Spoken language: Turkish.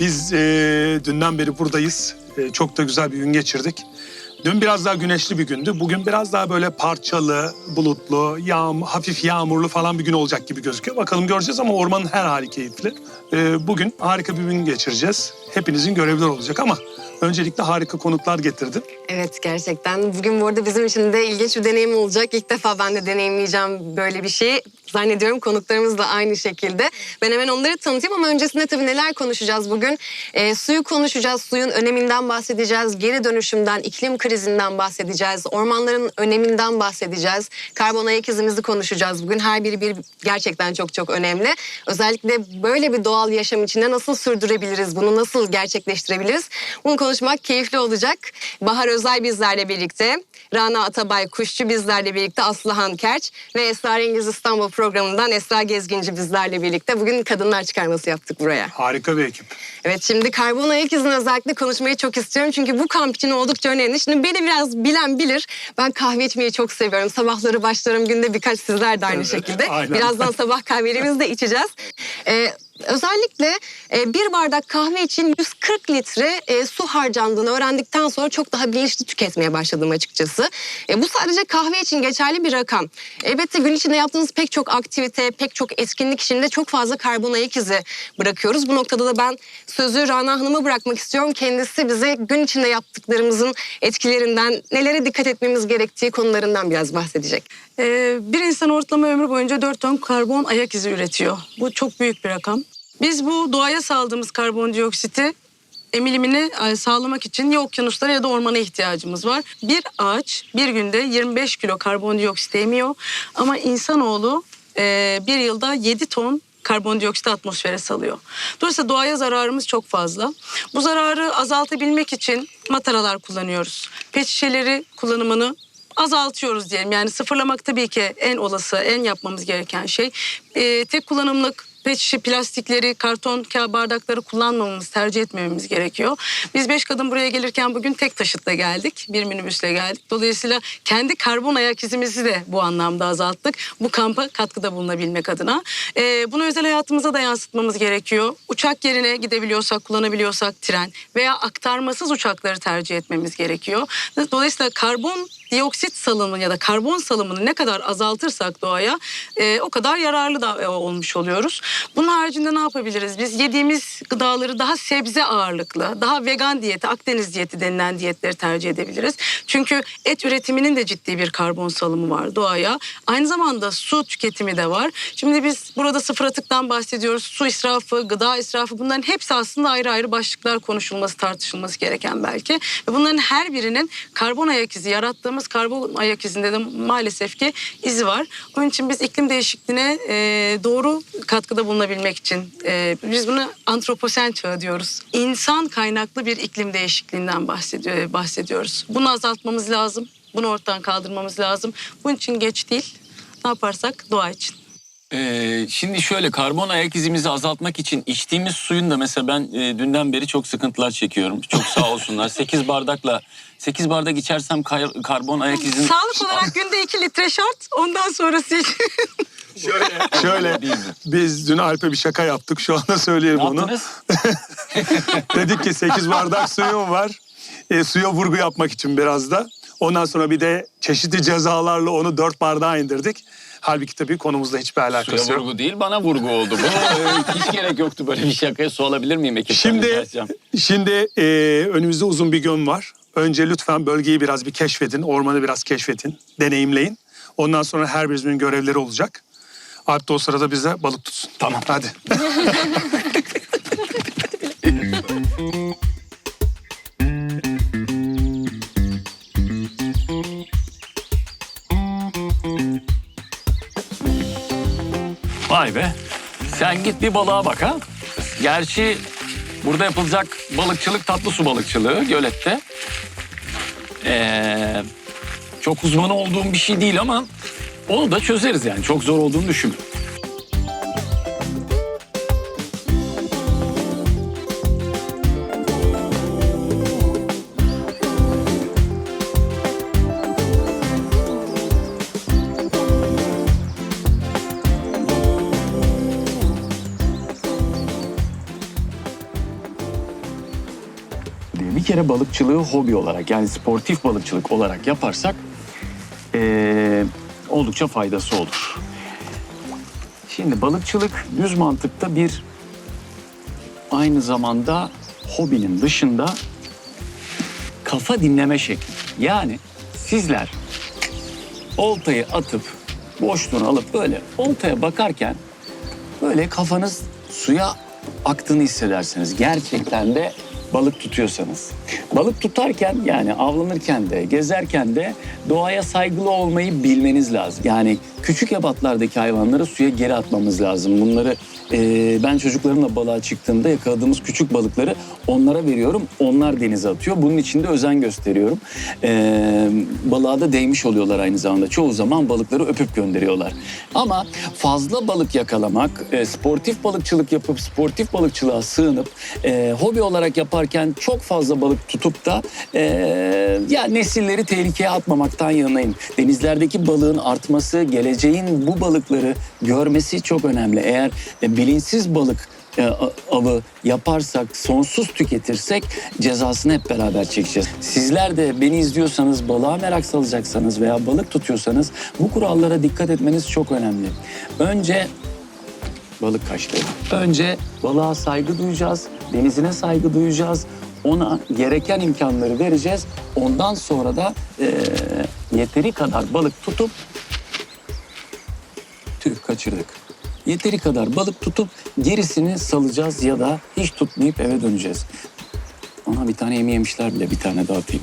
biz e, dünden beri buradayız. E, çok da güzel bir gün geçirdik. Dün biraz daha güneşli bir gündü. Bugün biraz daha böyle parçalı, bulutlu, yağm hafif yağmurlu falan bir gün olacak gibi gözüküyor. Bakalım göreceğiz ama ormanın her hali keyifli. E, bugün harika bir gün geçireceğiz. Hepinizin görevleri olacak ama öncelikle harika konuklar getirdim. Evet gerçekten. Bugün bu arada bizim için de ilginç bir deneyim olacak. İlk defa ben de deneyimleyeceğim böyle bir şeyi. Zannediyorum konuklarımız da aynı şekilde. Ben hemen onları tanıtayım ama öncesinde tabii neler konuşacağız bugün? Ee, suyu konuşacağız, suyun öneminden bahsedeceğiz, geri dönüşümden, iklim krizinden bahsedeceğiz, ormanların öneminden bahsedeceğiz. Karbon ayak izimizi konuşacağız bugün. Her biri bir gerçekten çok çok önemli. Özellikle böyle bir doğal yaşam içinde nasıl sürdürebiliriz, bunu nasıl gerçekleştirebiliriz? Bunu konuşmak keyifli olacak. Bahar Özay bizlerle birlikte, Rana Atabay Kuşçu bizlerle birlikte, Aslıhan Kerç ve Esrarengiz İstanbul programından Esra Gezginci bizlerle birlikte. Bugün kadınlar çıkarması yaptık buraya. Harika bir ekip. Evet şimdi karbon ayak izini özellikle konuşmayı çok istiyorum. Çünkü bu kamp için oldukça önemli. Şimdi beni biraz bilen bilir. Ben kahve içmeyi çok seviyorum. Sabahları başlarım günde birkaç sizler de aynı şekilde. aynen. Birazdan sabah kahvelerimizi de içeceğiz. Ee, özellikle e, bir bardak kahve için 140 litre e, su harcandığını öğrendikten sonra çok daha bilinçli tüketmeye başladım açıkçası. E, bu sadece kahve için geçerli bir rakam. Elbette gün içinde yaptığınız pek çok aktivite, pek çok etkinlik içinde çok fazla karbon ayak izi bırakıyoruz. Bu noktada da ben sözü Rana Hanım'a bırakmak istiyorum. Kendisi bize gün içinde yaptıklarımızın etkilerinden, nelere dikkat etmemiz gerektiği konularından biraz bahsedecek. Bir insan ortalama ömrü boyunca 4 ton karbon ayak izi üretiyor. Bu çok büyük bir rakam. Biz bu doğaya saldığımız karbondioksiti emilimini e, sağlamak için ya okyanuslara ya da ormana ihtiyacımız var. Bir ağaç bir günde 25 kilo karbondioksit emiyor ama insanoğlu e, bir yılda 7 ton karbondioksit atmosfere salıyor. Dolayısıyla doğaya zararımız çok fazla. Bu zararı azaltabilmek için mataralar kullanıyoruz. Pet şişeleri kullanımını azaltıyoruz diyelim. Yani sıfırlamak tabii ki en olası, en yapmamız gereken şey. Ee, tek kullanımlık pet şişe plastikleri, karton, kağıt bardakları kullanmamamız, tercih etmememiz gerekiyor. Biz beş kadın buraya gelirken bugün tek taşıtla geldik. Bir minibüsle geldik. Dolayısıyla kendi karbon ayak izimizi de bu anlamda azalttık. Bu kampa katkıda bulunabilmek adına. Ee, bunu özel hayatımıza da yansıtmamız gerekiyor. Uçak yerine gidebiliyorsak, kullanabiliyorsak tren veya aktarmasız uçakları tercih etmemiz gerekiyor. Dolayısıyla karbon dioksit salımını ya da karbon salımını ne kadar azaltırsak doğaya e, o kadar yararlı da e, olmuş oluyoruz. Bunun haricinde ne yapabiliriz? Biz yediğimiz gıdaları daha sebze ağırlıklı, daha vegan diyeti, Akdeniz diyeti denilen diyetleri tercih edebiliriz. Çünkü et üretiminin de ciddi bir karbon salımı var doğaya. Aynı zamanda su tüketimi de var. Şimdi biz burada sıfır atıktan bahsediyoruz. Su israfı, gıda israfı bunların hepsi aslında ayrı ayrı başlıklar konuşulması, tartışılması gereken belki. Ve bunların her birinin karbon ayak izi yarattığımız karbon ayak izinde de maalesef ki izi var. Onun için biz iklim değişikliğine e, doğru katkıda bulunabilmek için e, biz buna antroposen çağı diyoruz. İnsan kaynaklı bir iklim değişikliğinden bahsediyor, bahsediyoruz. Bunu azaltmamız lazım. Bunu ortadan kaldırmamız lazım. Bunun için geç değil. Ne yaparsak doğa için. Ee, şimdi şöyle karbon ayak izimizi azaltmak için içtiğimiz suyun da mesela ben e, dünden beri çok sıkıntılar çekiyorum. Çok sağ olsunlar. 8 bardakla 8 bardak içersem kar- karbon ayak izini... Sağlık olarak günde 2 litre şart. Ondan sonrası için. Şöyle biz dün Alp'e bir şaka yaptık. Şu anda söyleyelim onu. yaptınız? Dedik ki 8 bardak suyum var. E, suya vurgu yapmak için biraz da. Ondan sonra bir de çeşitli cezalarla onu 4 bardağa indirdik. Halbuki tabii konumuzla hiçbir alakası Suya yok. vurgu değil bana vurgu oldu bu. Ee, Hiç gerek yoktu böyle bir şakaya. Su alabilir miyim ekipten? Şimdi şimdi e, önümüzde uzun bir gün var. Önce lütfen bölgeyi biraz bir keşfedin, ormanı biraz keşfedin, deneyimleyin. Ondan sonra her birimizin görevleri olacak. Alp de o sırada bize balık tutsun. Tamam. Hadi. Vay be. Sen git bir balığa bak ha. Gerçi burada yapılacak balıkçılık tatlı su balıkçılığı gölette. Ee, çok uzmanı olduğum bir şey değil ama onu da çözeriz yani. Çok zor olduğunu düşünmüyorum. Bir kere balıkçılığı hobi olarak yani sportif balıkçılık olarak yaparsak eee, oldukça faydası olur. Şimdi balıkçılık düz mantıkta bir aynı zamanda hobinin dışında kafa dinleme şekli. Yani sizler oltayı atıp boşluğunu alıp böyle oltaya bakarken böyle kafanız suya aktığını hissedersiniz. Gerçekten de balık tutuyorsanız. Balık tutarken yani avlanırken de gezerken de doğaya saygılı olmayı bilmeniz lazım. Yani küçük ebatlardaki hayvanları suya geri atmamız lazım. Bunları e, ben çocuklarımla balığa çıktığımda yakaladığımız küçük balıkları onlara veriyorum. Onlar denize atıyor. Bunun için de özen gösteriyorum. E, balığa da değmiş oluyorlar aynı zamanda. Çoğu zaman balıkları öpüp gönderiyorlar. Ama fazla balık yakalamak, e, sportif balıkçılık yapıp sportif balıkçılığa sığınıp e, hobi olarak yaparken çok fazla balık tutup da e, ya nesilleri tehlikeye atmamaktan yanayım. Denizlerdeki balığın artması, geleceğin bu balıkları görmesi çok önemli. Eğer e, bilinçsiz balık e, avı yaparsak, sonsuz tüketirsek cezasını hep beraber çekeceğiz. Sizler de beni izliyorsanız, balığa merak salacaksanız veya balık tutuyorsanız bu kurallara dikkat etmeniz çok önemli. Önce balık kaçtı. Önce balığa saygı duyacağız, denizine saygı duyacağız. Ona gereken imkanları vereceğiz. Ondan sonra da eee, yeteri kadar balık tutup tüh kaçırdık. Yeteri kadar balık tutup gerisini salacağız ya da hiç tutmayıp eve döneceğiz. Ona bir tane yemi yemişler bile bir tane daha atayım.